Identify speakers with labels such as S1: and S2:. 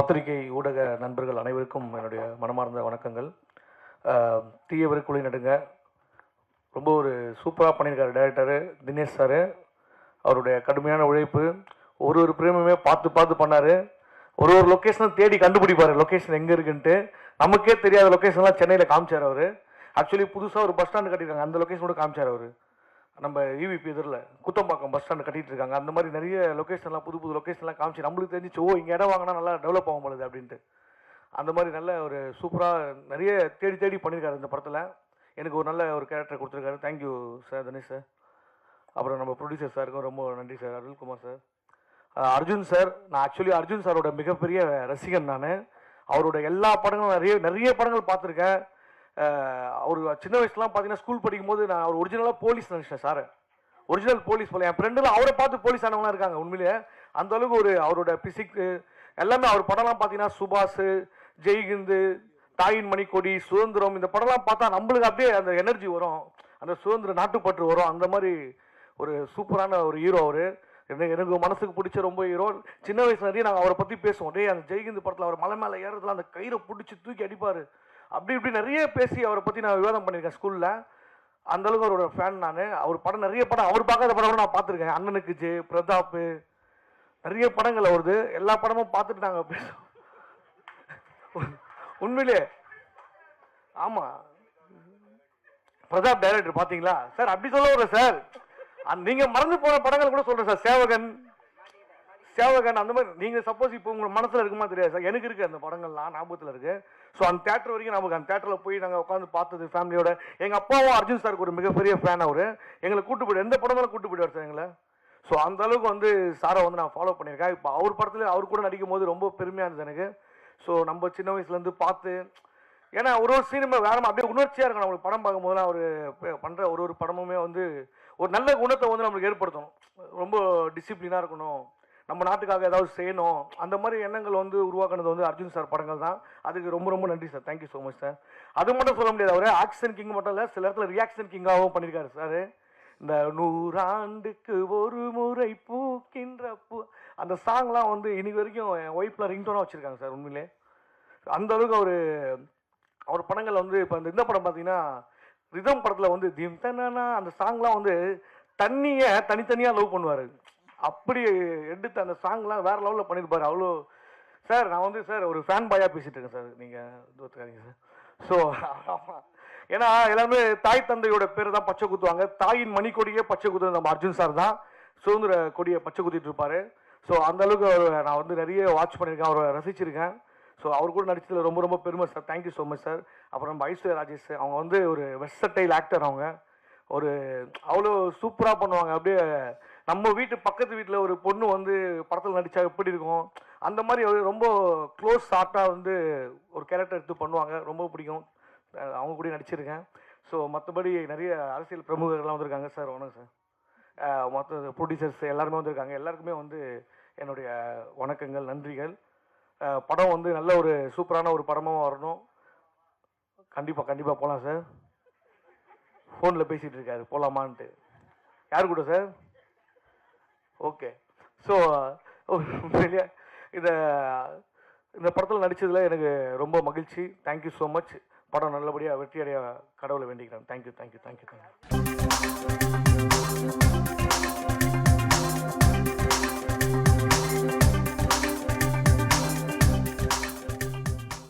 S1: பத்திரிகை ஊடக நண்பர்கள் அனைவருக்கும் என்னுடைய மனமார்ந்த வணக்கங்கள். தீயவர் குழி நடுங்க. ரொம்ப ஒரு சூப்பராக பண்ணியிருக்காரு டைரக்டரு தினேஷ் சார். அவருடைய கடுமையான உழைப்பு. ஒரு ஒரு பிரேமுமே பார்த்து பார்த்து பண்ணார். ஒரு ஒரு லொக்கேஷனை தேடி கண்டுபிடிப்பார். லொக்கேஷன் எங்கே இருக்குன்ட்டு. நமக்கே தெரியாத லொக்கேஷன்லாம் சென்னையில் காமிச்சார் அவர். ஆக்சுவலி புதுசாக ஒரு பஸ் ஸ்டாண்டு கட்டியிருக்காங்க. அந்த லொக்கேஷன் கூட காமிச்சார் அவர். நம்ம ஈவிபி எதிரில் குத்தம்பாக்கம் பஸ் ஸ்டாண்டு கட்டிகிட்டு இருக்காங்க. அந்த மாதிரி நிறைய லொக்கேஷன்லாம் புது புது லொக்கேஷன்லாம் காமிச்சு நம்மளுக்கு தெரிஞ்சிச்சு ஓ இங்கே இடம் வாங்கினா நல்லா டெவலப் ஆகும் பொழுது அப்படின்ட்டு. அந்த மாதிரி நல்ல ஒரு சூப்பராக நிறைய தேடி தேடி பண்ணியிருக்காரு இந்த படத்தில். எனக்கு ஒரு நல்ல ஒரு கேரக்டர் கொடுத்துருக்காரு. தேங்க்யூ சார் தனேஷ் சார் அப்புறம் நம்ம ப்ரொடியூசர் சாருக்கும் ரொம்ப நன்றி sir Arulkumar sir Arjun sir நான் ஆக்சுவலி அர்ஜுன் சாரோட மிகப்பெரிய ரசிகன் நான். அவரோட எல்லா படங்களும் நிறைய நிறைய படங்கள் பார்த்துருக்கேன். அவர் சின்ன வயசுலாம் பார்த்தீங்கன்னா ஸ்கூல் படிக்கும்போது நான் அவர் ஒரிஜினலாக போலீஸ் நினச்சேன் சார் ஒரிஜினல் போலீஸ் போல. என் ஃப்ரெண்டில் அவரை பார்த்து போலீஸ் ஆனவங்களாம் இருக்காங்க உண்மையிலே அந்த அளவுக்கு ஒரு அவரோட பிசிக்கு எல்லாமே அவர் படம்லாம் பார்த்தீங்கன்னா சுபாஷ் ஜெய்ஹிந்து தாயின் மணிக்கொடி சுதந்திரம் இந்த படம்லாம் பார்த்தா நம்மளுக்கு அப்படியே அந்த எனர்ஜி வரும். அந்த சுதந்திர நாட்டுப்பற்று வரும். அந்த மாதிரி ஒரு சூப்பரான ஒரு ஹீரோ அவர். எனக்கு எனக்கு மனசுக்கு பிடிச்ச ரொம்ப ஹீரோ சின்ன வயசுல நிறைய நாங்கள் அவரை பற்றி பேசுவோம். டே அந்த ஜெய்ஹிந்த் படத்தில் அவர் மலை மேலே ஏறதுல அந்த கயிறை பிடிச்சி தூக்கி அடிப்பார். அப்படி இப்படி நிறைய பேசி அவரை பற்றி நான் விவாதம் பண்ணியிருக்கேன் ஸ்கூலில் அந்த அளவுக்கு அவரோட ஃபேன் நான். அவர் படம் நிறைய படம் அவர் பார்க்காத படம் கூட நான் பார்த்துருக்கேன். அண்ணனுக்கு ஜே பிரதாப் நிறைய படங்கள் அவருது. எல்லா படமும் பார்த்துட்டு நாங்கள் பேசுவோம். உண்மையிலே. ஆமாம் பிரதாப் டைரக்டர் பார்த்தீங்களா? சார் அப்படி சொல்ல வர சார் நீங்கள் மறந்து போன படங்கள் கூட சொல்கிறேன் சார். சேவகன் சேவகன் அந்த மாதிரி நீங்க சப்போஸ் இப்போ உங்க மனசுல இருக்குமா தெரியாது சார். எனக்கு இருக்கு அந்த படங்கள்லாம் ஞாபகத்துல இருக்கு. ஸோ அந்த தேட்டர் வரைக்கும் நமக்கு அந்த தேட்டரில் போய் நாங்கள் உட்காந்து பார்த்தது ஃபேமிலியோட எங்கள் அப்பாவும் அர்ஜுன் சாருக்கு ஒரு மிகப்பெரிய ஃபேன் அவர். எங்களை கூட்டு போய்டு எந்த படங்களும் கூட்டு போய்டுவார் சார் எங்களை. ஸோ அந்த அளவுக்கு வந்து சாரை வந்து நான் ஃபாலோ பண்ணியிருக்கேன். இப்போ அவர் படத்துல அவர் கூட நடிக்கும் போது ரொம்ப பெருமையாக இருந்தது எனக்கு. ஸோ நம்ம சின்ன வயசுலேருந்து பார்த்து ஏன்னா ஒரு ஒரு சினிமா வேற அப்படியே உணர்ச்சியாக இருக்கும் நம்மளுக்கு படம் பார்க்கும்போதுலாம் அவர் பண்ணுற ஒரு ஒரு படமுமே வந்து ஒரு நல்ல குணத்தை வந்து நம்மளுக்கு ஏற்படுத்தணும். ரொம்ப டிசிப்ளினாக இருக்கணும். நம்ம நாட்டுக்காக ஏதாவது செய்யணும். அந்த மாதிரி எண்ணங்கள் வந்து உருவாக்குனது வந்து அர்ஜுன் சார் படங்கள் தான். அதுக்கு ரொம்ப ரொம்ப நன்றி sir. Thank you so much sir. அது மட்டும் சொல்ல முடியாது அவர் ஆக்ஷன் கிங் மட்டும் இல்லை சில இடத்துல ரியாக்ஷன் கிங்காகவும் பண்ணியிருக்காரு சார். இந்த நூறாண்டுக்கு ஒரு முறை பூக்கின்ற பூ. அந்த சாங்லாம் வந்து இன்னைக்கு வரைக்கும் என் ஒய்ஃப்ல ரிங்டோனாக வச்சுருக்காங்க சார் உண்மையிலே. அந்த அளவுக்கு அவர் அவர் படங்கள் வந்து இப்போ இந்த இந்த படம் பார்த்தீங்கன்னா ரிதம் படத்தில் வந்து திம் தன்னா அந்த சாங்லாம் வந்து தண்ணியை தனித்தனியாக லவ் பண்ணுவார். அப்படி எடுத்து அந்த சாங்லாம் வேற லெவலில் பண்ணியிருப்பாரு அவ்வளோ சார் நான் வந்து சார் ஒரு ஃபேன் பாயாக பேசிட்டு இருக்கேன் சார் நீங்கள் தோத்துக்காதீங்க சார் ஸோ ஆமாம் ஏன்னா எல்லாமே தாய் தந்தையோட பேர் தான் பச்சை குத்துவாங்க. தாயின் மணிக்கொடியே பச்சை குத்துறது நம்ம அர்ஜுன் சார் தான். சுதந்திர கொடியை பச்சை குத்திட்டு இருப்பாரு. ஸோ அந்தளவுக்கு அவர் நான் வந்து நிறைய வாட்ச் பண்ணியிருக்கேன் அவரை ரசிச்சிருக்கேன். ஸோ அவர் கூட நடித்ததில் ரொம்ப ரொம்ப பெருமை sir thank you so much sir அப்புறம் நம்ம ஐஸ்வர்யா ராஜேஷ் அவங்க வந்து ஒரு வெர்சடைல் ஆக்டர் அவங்க. ஒரு அவ்வளோ சூப்பராக பண்ணுவாங்க. அப்படியே நம்ம வீட்டு பக்கத்து வீட்டில் ஒரு பொண்ணு வந்து படத்தில் நடித்தா எப்படி இருக்கும்? அந்த மாதிரி ரொம்ப க்ளோஸ் ஷார்ட்டாக வந்து ஒரு கேரக்டர் எடுத்து பண்ணுவாங்க. ரொம்ப பிடிக்கும். அவங்க கூட நடிச்சிருக்கேன். ஸோ மற்றபடி நிறைய அரசியல் பிரமுகர்கள்லாம் வந்திருக்காங்க சார். வணக்கம் சார். மற்ற ப்ரொடியூசர்ஸ் எல்லாருமே வந்திருக்காங்க. எல்லாருக்குமே வந்து என்னுடைய வணக்கங்கள் நன்றிகள். படம் வந்து நல்ல ஒரு சூப்பரான ஒரு படமாக வரணும். கண்டிப்பாக கண்டிப்பாக போகலாம் சார். ஃபோனில் பேசிகிட்டு இருக்காரு. போகலாமான்ட்டு யார் கூட சார்? ஓகே ஸோ உண்மையிலேயே இந்த இந்த படத்தில் நடித்ததில் எனக்கு ரொம்ப மகிழ்ச்சி. தேங்க்யூ ஸோ மச் படம் நல்லபடியாக வெற்றியடைய கடவுளை வேண்டிக்கிறேன். Thank you thank you thank you thank you